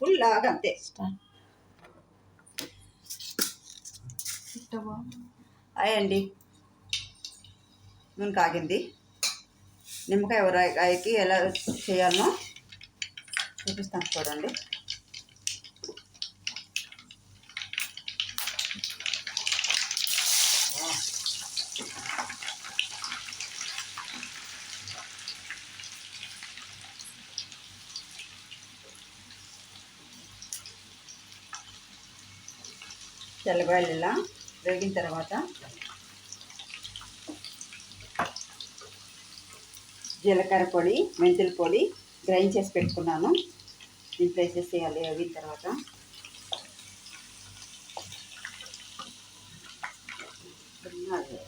Full లాగా అంతే. Hi అండి. నూనె కాగింది. నిమ్మకాయ ఊరగాయకి ఎలా చేయాలో చూపిస్తాను చూడండి. తెల్లగాయలు ఇలా వేగిన తర్వాత జీలకర్ర పొడి మెంతుల పొడి గ్రైండ్ చేసి పెట్టుకున్నాను. దీంట్లో వేసేసేయాలి వేగిన తర్వాత ఒకరికి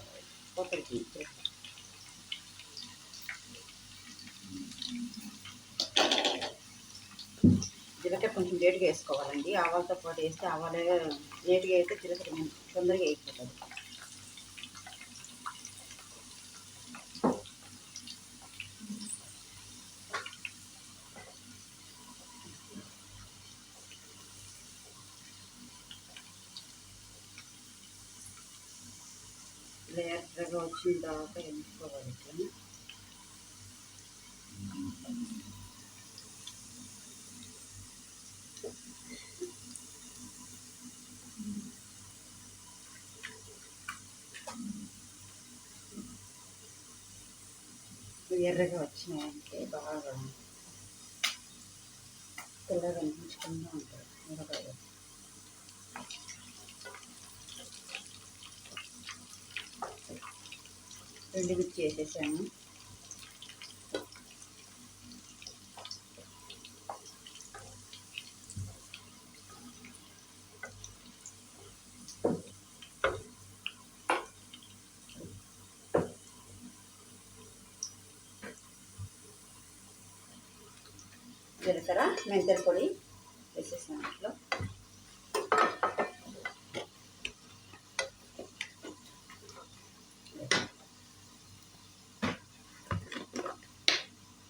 జీలకర్ర కొంచెం లేట్గా వేసుకోవాలండి. ఆవాలతో పాటు వేస్తే ఆవాలే లేటుగా అయితే జీలకర్ర తొందరగా వేయిపోతుంది లేట్గా వచ్చిన తర్వాత ఎంచుకోవాలి ఇట్లా ఎర్రగా వచ్చినాయంటే బాగా తెల్లగా అనిపించకుండా ఉంటాయి మిరపకాయలు రెండు మిర్చి వేసేసాను. జీలకర్ర మెంతల పొడి వేసేసాను ఇంట్లో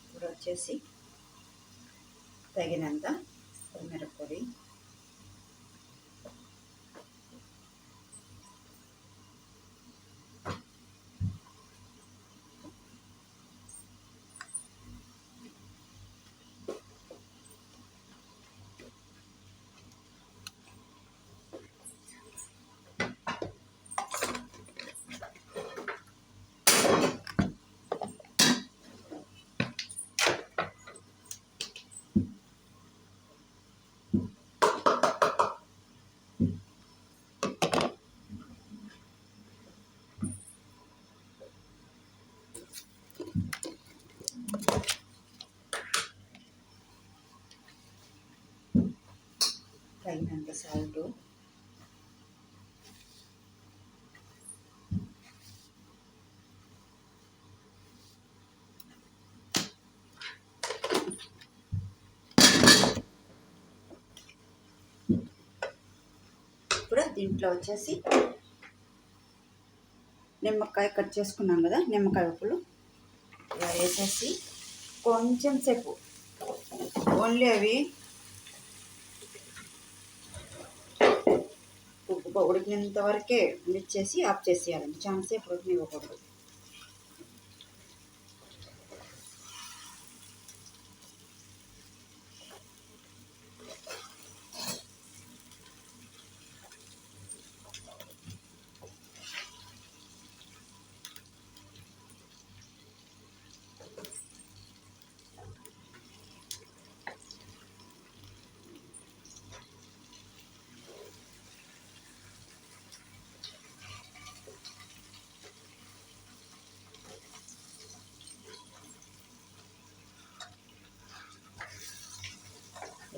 ఇప్పుడు వచ్చేసి తగినంత పొడి. తగినంత సాల్ట్ ఇప్పుడు దీంట్లో వచ్చేసి నిమ్మకాయ కట్ చేసుకున్నాం కదా నిమ్మకాయ ఉప్పులు ఇలా వేసేసి కొంచెం సేపు ఓన్లీ అవి ఉడికినంత వరకే ఉడిచేసి ఆఫ్ చేసేయాలండి. చాలాసేపు ఉడికినివ్వకూడదు.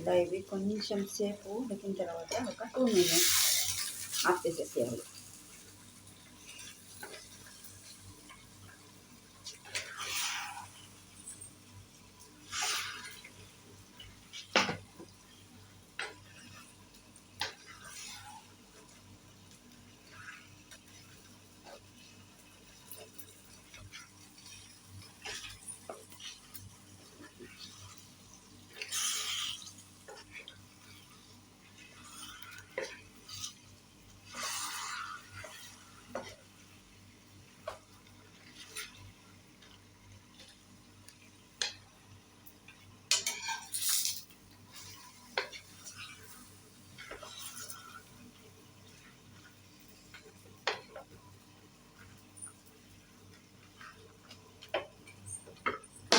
ఇలా ఇవి కొంచెం సేపు ఉడికిన తర్వాత ఒక టూ మినిట్స్ ఆఫ్ చేసేసేయాలి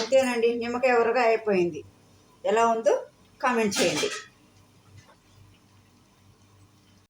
అంతేనండి. నిమ్మకాయ ఎవరగా అయిపోయింది. ఎలా ఉందో కామెంట్ చేయండి.